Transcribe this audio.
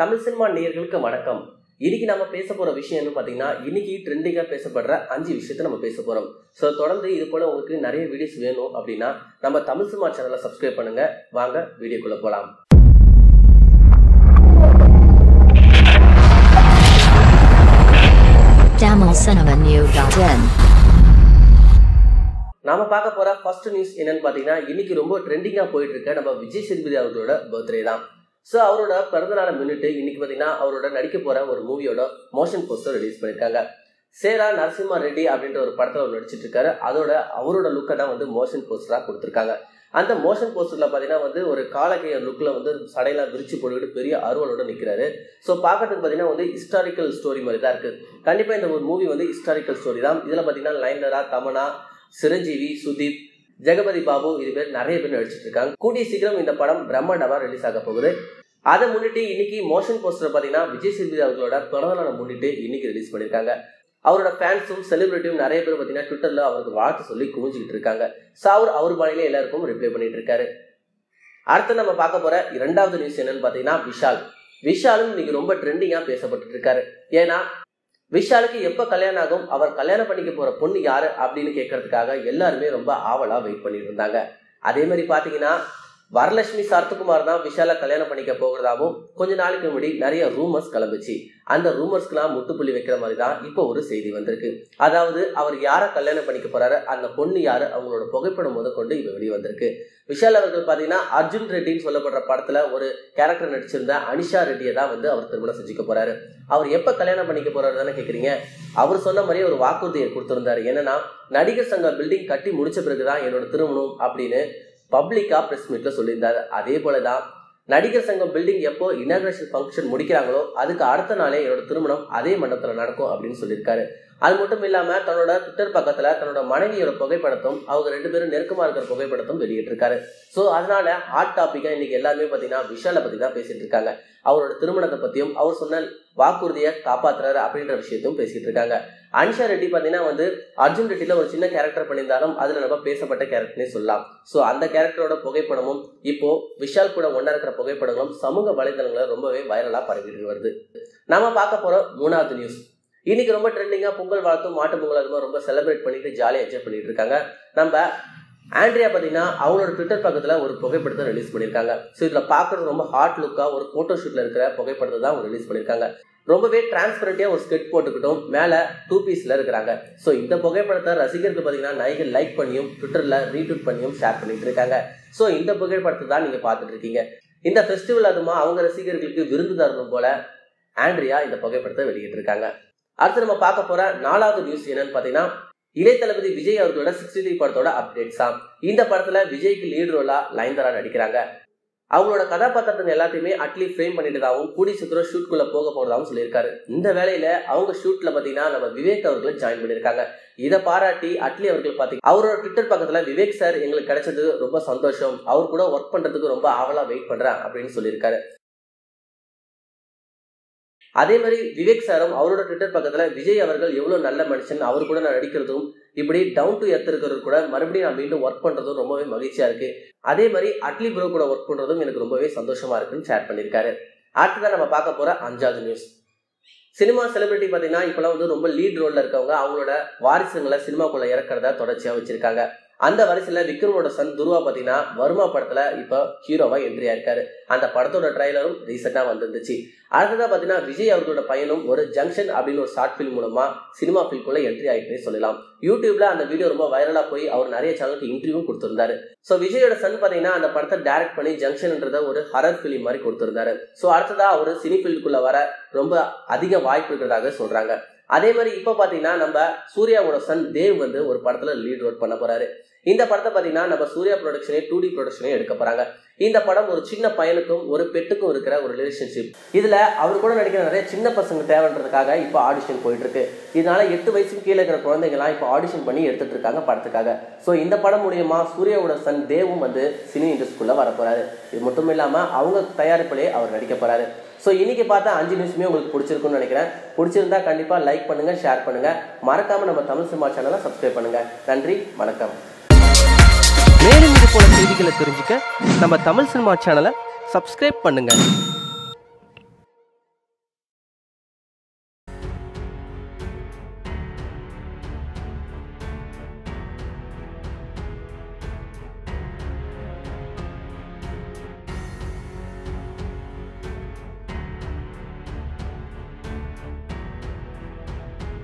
Tamil cinema நேயர்களுக்கு வணக்கம். இன்னைக்கு நம்ம பேச போற விஷயம் என்ன பாத்தீங்கன்னா இன்னைக்கு ட்ரெண்டிங்கா பேசப்படுற அஞ்சு விஷயத்த நம்ம பேச போறோம். ஸோ தொடர்ந்து இது போல உங்களுக்கு நிறைய வீடியோஸ் வேணும் அப்படின்னா நம்ம தமிழ் சினிமா சேனலை சப்ஸ்கிரைப் பண்ணுங்க. வாங்க வீடியோக்குள்ள போலாம். Tamilcinemanew.in நாம பார்க்க போற ஃபர்ஸ்ட் நியூஸ் என்னன்னு பாத்தீங்கன்னா இன்னைக்கு ரொம்ப ட்ரெண்டிங்கா போயிட்டு இருக்க நம்ம விஜய் சேதுபதி அவர்களோட பர்த்டே தான். ஸோ அவரோட பிறந்த நாளை முன்னிட்டு இன்னைக்கு பார்த்தீங்கன்னா அவரோட நடிக்க போகிற ஒரு மூவியோட மோஷன் போஸ்டர் ரிலீஸ் பண்ணிருக்காங்க சேரா நரசிம்மா ரெட்டி அப்படின்ற ஒரு படத்தில் அவர் நடிச்சிட்டு இருக்காரு. அதோட அவரோட லுக்கை தான் வந்து மோஷன் போஸ்டராக கொடுத்துருக்காங்க. அந்த மோஷன் போஸ்டரில் பார்த்தீங்கன்னா வந்து ஒரு காலக்கைய லுக்கில் வந்து சடையெல்லாம் விரிச்சு போட்டுக்கிட்டு பெரிய அருவலோட நிற்கிறாரு ஸோ பார்க்கறதுக்கு பார்த்தீங்கன்னா வந்து ஹிஸ்டாரிக்கல் ஸ்டோரி மாதிரி தான் இருக்குது கண்டிப்பாக இந்த ஒரு மூவி வந்து ஹிஸ்டாரிக்கல் ஸ்டோரி தான். இதில் பார்த்தீங்கன்னா லைனரா தமனா சிரஞ்சீவி சுதீப் ஜெகபதி பாபு இது பேர் நிறைய பேர் நடிச்சிட்டு இருக்காங்க. கூடிய சீக்கிரம் இந்த படம் பிரம்மாண்டமா ரிலீஸ் ஆக போகுது. அதை முன்னிட்டு இன்னைக்கு மோஷன் போஸ்டர் பாத்தீங்கன்னா விஜய் சேதுபதி அவர்களோட பிறந்தநாளை முன்னிட்டு இன்னைக்கு ரிலீஸ் பண்ணியிருக்காங்க. அவரோட ஃபேன்ஸும் செலிபிரிட்டியும் நிறைய பேர் பார்த்தீங்கன்னா ட்விட்டர்ல அவருக்கு வாழ்த்து சொல்லி குமிஞ்சிக்கிட்டு இருக்காங்க. ஸோ அவர் அவர் பாணியிலே எல்லாருக்கும் ரிப்ளை பண்ணிட்டு இருக்காரு. அடுத்து நம்ம பார்க்க போற இரண்டாவது நியூஸ் என்னன்னு பார்த்தீங்கன்னா விஷால். விஷாலும் இன்னைக்கு ரொம்ப ட்ரெண்டிங்கா பேசப்பட்டு இருக்காரு. ஏன்னா விஷாலுக்கு எப்போ கல்யாணம் ஆகும்? அவர் கல்யாணம் பண்ணிக்க போகிற பொண்ணு யாரு? அப்படின்னு கேட்கறதுக்காக எல்லாருமே ரொம்ப ஆவலாக வெயிட் பண்ணிட்டு இருந்தாங்க. அதே மாதிரி பார்த்தீங்கன்னா வரலட்சுமி சரத்குமார் தான் விஷால கல்யாணம் பண்ணிக்க போகிறதாவும் கொஞ்ச நாளைக்கு முன்னாடி நிறைய ரூமர்ஸ் கிளம்புச்சு. அந்த ரூமர்ஸ்க்கெல்லாம் முட்டுப்புள்ளி வைக்கிற மாதிரி தான் இப்போ ஒரு செய்தி வந்திருக்கு. அதாவது அவர் யாரை கல்யாணம் பண்ணிக்க போறாரு அந்த பொண்ணு யாரு அவங்களோட புகைப்படம் முத கொண்டு இப்போ வெளியே வந்திருக்கு. விஷால் அவர்கள் பார்த்தீங்கன்னா அர்ஜுன் ரெட்டின்னு சொல்லப்படுற படத்துல ஒரு கேரக்டர் நடிச்சிருந்த அனிஷா ரெட்டியை தான் வந்து அவர் திருமணம் செஞ்சுக்க போறாரு. அவர் எப்போ கல்யாணம் பண்ணிக்க போறாரு தானே கேட்குறீங்க அவர் சொன்ன மாதிரியே ஒரு வாக்குறுதியை கொடுத்துருந்தாரு. என்னன்னா நடிகர் சங்க பில்டிங் கட்டி முடிச்ச பிறகுதான் என்னோட திருமணம் அப்படின்னு பப்ளிக்காக ப்ரெஸ் மீட்டில் சொல்லியிருந்தார். அதே போலதான் நடிகர் சங்கம் பில்டிங் எப்போ இனாகிரேஷன் ஃபங்க்ஷன் முடிக்கிறாங்களோ அதுக்கு அடுத்த நாளே என்னோட திருமணம் அதே மண்டபத்தில் நடக்கும் அப்படின்னு சொல்லியிருக்காரு. அது மட்டும் இல்லாமல் தன்னோட ட்விட்டர் பக்கத்தில் தன்னோட மனைவியோட புகைப்படத்தும் அவங்க ரெண்டு பேரும் நெருக்கமாக இருக்கிற புகைப்படத்தும் வெளியிட்டிருக்காரு. ஸோ அதனால ஹாட் டாப்பிக்காக இன்னைக்கு எல்லாருமே பார்த்தீங்கன்னா விஷாலை பற்றி தான் பேசிட்டு இருக்காங்க. அவரோட திருமணத்தை பற்றியும் அவர் சொன்ன வாக்குறுதியை காப்பாத்துறாரு அப்படின்ற விஷயத்தையும் பேசிட்டு இருக்காங்க. அனிஷா ரெட்டி பார்த்தீங்கன்னா வந்து அர்ஜுன் ரெட்டியில் ஒரு சின்ன கேரக்டர் பண்ணியிருந்தாலும் அதில் நம்ம பேசப்பட்ட கேரக்டர்னே சொல்லலாம். ஸோ அந்த கேரக்டரோட புகைப்படமும் இப்போ விஷால் கூட ஒன்றா இருக்கிற புகைப்படங்களும் சமூக வலைதளங்களை ரொம்பவே வைரலாக பரவிட்டு வருது. நம்ம பார்க்க போகிற மூணாவது நியூஸ் இன்னைக்கு ரொம்ப ட்ரெண்டிங்காக பொங்கல் வாழ்த்தும் மாட்டு பொங்கல் அதுமா ரொம்ப செலிப்ரேட் பண்ணிட்டு ஜாலியாக என்ஜாய் பண்ணிட்டு இருக்காங்க. நம்ம ஆண்ட்ரியா பார்த்தீங்கன்னா அவங்களோட ட்விட்டர் பக்கத்தில் ஒரு புகைப்படத்தை ரிலீஸ் பண்ணியிருக்காங்க ஸோ இதில் பார்க்குறது ரொம்ப ஹாட் லுக்காக ஒரு ஃபோட்டோ ஷூட்டில் இருக்கிற புகைப்படத்தை தான் அவங்க ரிலீஸ் பண்ணியிருக்காங்க ரொம்பவே டிரான்ஸ்பரண்டியாக ஒரு ஸ்கெட் போட்டுக்கிட்டும் மேலே டூ பீஸில் இருக்கிறாங்க. ஸோ இந்த புகைப்படத்தை ரசிகர்கள் பார்த்தீங்கன்னா நைகள் லைக் பண்ணியும் ட்விட்டரில் ரீட்வீட் பண்ணியும் ஷேர் பண்ணிட்டு இருக்காங்க. ஸோ இந்த புகைப்படத்தை தான் நீங்கள் பார்த்துட்டு இருக்கீங்க. இந்த ஃபெஸ்டிவல் அதுமா அவங்க ரசிகர்களுக்கு விருந்து தரணும் போல ஆண்ட்ரியா இந்த புகைப்படத்தை வெளியிட்டிருக்காங்க. அடுத்து நம்ம பார்க்க போற நாலாவது நியூஸ் என்னன்னு பாத்தீங்கன்னா இளைய தளபதி விஜய் அவர்களோட சிக்ஸ்டி த்ரீ படத்தோட அப்டேட்ஸ் தான் இந்த படத்துல விஜய்க்கு லீட் ரோலா லைந்தரா நடிக்கிறாங்க. அவங்களோட கதாபாத்திரத்தை எல்லாத்தையுமே அட்லி ஃப்ரேம் பண்ணிட்டதாகவும் கூடி சீக்கிரம் ஷூட்குள்ள போக போறதாகவும் சொல்லியிருக்காரு. இந்த வேலையில அவங்க ஷூட்ல பாத்தீங்கன்னா நம்ம விவேக் அவர்களை ஜாயின் பண்ணியிருக்காங்க. இதை பாராட்டி அட்லி அவர்கள் பாத்தீங்க அவரோட ட்விட்டர் பக்கத்துல விவேக் சார் எங்களுக்கு கிடைச்சது ரொம்ப சந்தோஷம். அவர் கூட ஒர்க் பண்றதுக்கு ரொம்ப ஆவலா வெயிட் பண்றேன் அப்படின்னு சொல்லியிருக்காரு. அதே மாதிரி விவேக் சாரும் அவரோட ட்விட்டர் பக்கத்தில் விஜய் அவர்கள் எவ்வளோ நல்ல மனுஷன் அவர் கூட நான் நடிக்கிறதும் இப்படி டவுன் டு எர்த் இருக்கிறது கூட மறுபடியும் நான் மீண்டும் ஒர்க் பண்ணுறதும் ரொம்பவே மகிழ்ச்சியாக இருக்குது அதே மாதிரி அட்லி ப்ரோ கூட ஒர்க் பண்ணுறதும் எனக்கு ரொம்பவே சந்தோஷமாக இருக்குன்னு ஷேர் பண்ணியிருக்காரு. அடுத்ததான் நம்ம பார்க்க போகிற அஞ்சாவது நியூஸ் சினிமா செலிபிரிட்டி பார்த்தீங்கன்னா இப்போலாம் வந்து ரொம்ப லீட் ரோலில் இருக்கவங்க அவங்களோட வாரிசுங்களை சினிமாக்குள்ளே இறக்குறத தொடர்ச்சியாக வச்சுருக்காங்க. அந்த வரிசையில விக்ரமோட சன் துருவா பாத்தீங்கன்னா வருமா படத்துல இப்ப ஹீரோவா என்ட்ரி ஆயிருக்காரு. அந்த படத்தோட ட்ரைலரும் ரீசெண்டா வந்துருந்துச்சு. அடுத்ததாக பாத்தீங்கன்னா விஜய் அவர்களோட பையனும் ஒரு ஜங்ஷன் அப்படின்னு ஒரு ஷார்ட் ஃபிலிம் மூலமா சினிமா ஃபீல்டுக்குள்ள என்ட்ரி ஆகிட்டே சொல்லலாம். யூடியூப்ல அந்த வீடியோ ரொம்ப வைரலா போய் அவர் நிறைய சேனலுக்கு இன்டர்வியூ கொடுத்திருந்தாரு. ஸோ விஜயோட சன் பாத்தீங்கன்னா அந்த படத்தை டைரக்ட் பண்ணி ஜங்ஷன்ன்றத ஒரு ஹரர் ஃபிலிம் மாதிரி கொடுத்திருந்தாரு. ஸோ அடுத்ததா அவர் சினி ஃபீல்டுக்குள்ள வர ரொம்ப அதிக வாய்ப்பு இருக்கிறதாக சொல்றாங்க. அதே மாதிரி இப்போ பார்த்தீங்கன்னா நம்ம சூர்யாவோட சன் தேவ் வந்து ஒரு படத்தில் லீட் ரோல் பண்ண போகிறாரு இந்த படத்தை பார்த்தீங்கன்னா நம்ம சூர்யா ப்ரொடக்ஷனே டூ டி ப்ரொடக்ஷனே எடுக்க போறாங்க. இந்த படம் ஒரு சின்ன பையனுக்கும் ஒரு பெட்டுக்கும் இருக்கிற ஒரு ரிலேஷன்ஷிப் இதுல அவர் கூட நடிக்கிற நிறைய சின்ன பசங்க தேவைன்றதுக்காக இப்போ ஆடிஷன் போயிட்டு இருக்கு இதனால எட்டு வயசுக்கு கீழே இருக்கிற குழந்தைங்கலாம் இப்போ ஆடிஷன் பண்ணி எடுத்துட்டு இருக்காங்க படத்துக்காக. ஸோ இந்த படம் மூலியமா சூர்யாவோட சன் தேவும் வந்து சினி இண்டஸ்ட்ரிக்குள்ள வர இது மட்டும் இல்லாம அவங்க தயாரிப்பிலே அவர் நடிக்க போறாரு. ஸோ இன்னைக்கு பார்த்தா அஞ்சு நிமிஷமே உங்களுக்கு பிடிச்சிருக்கும்னு நினைக்கிறேன். பிடிச்சிருந்தா கண்டிப்பா லைக் பண்ணுங்க ஷேர் பண்ணுங்க. மறக்காம நம்ம தமிழ் சினிமா சேனலை சப்ஸ்கிரைப் பண்ணுங்க. நன்றி வணக்கம். மேலும் இது போல செய்திகளை தெரிஞ்சுக்க நம்ம தமிழ் சினிமா சேனலை சப்ஸ்கிரைப் பண்ணுங்கள்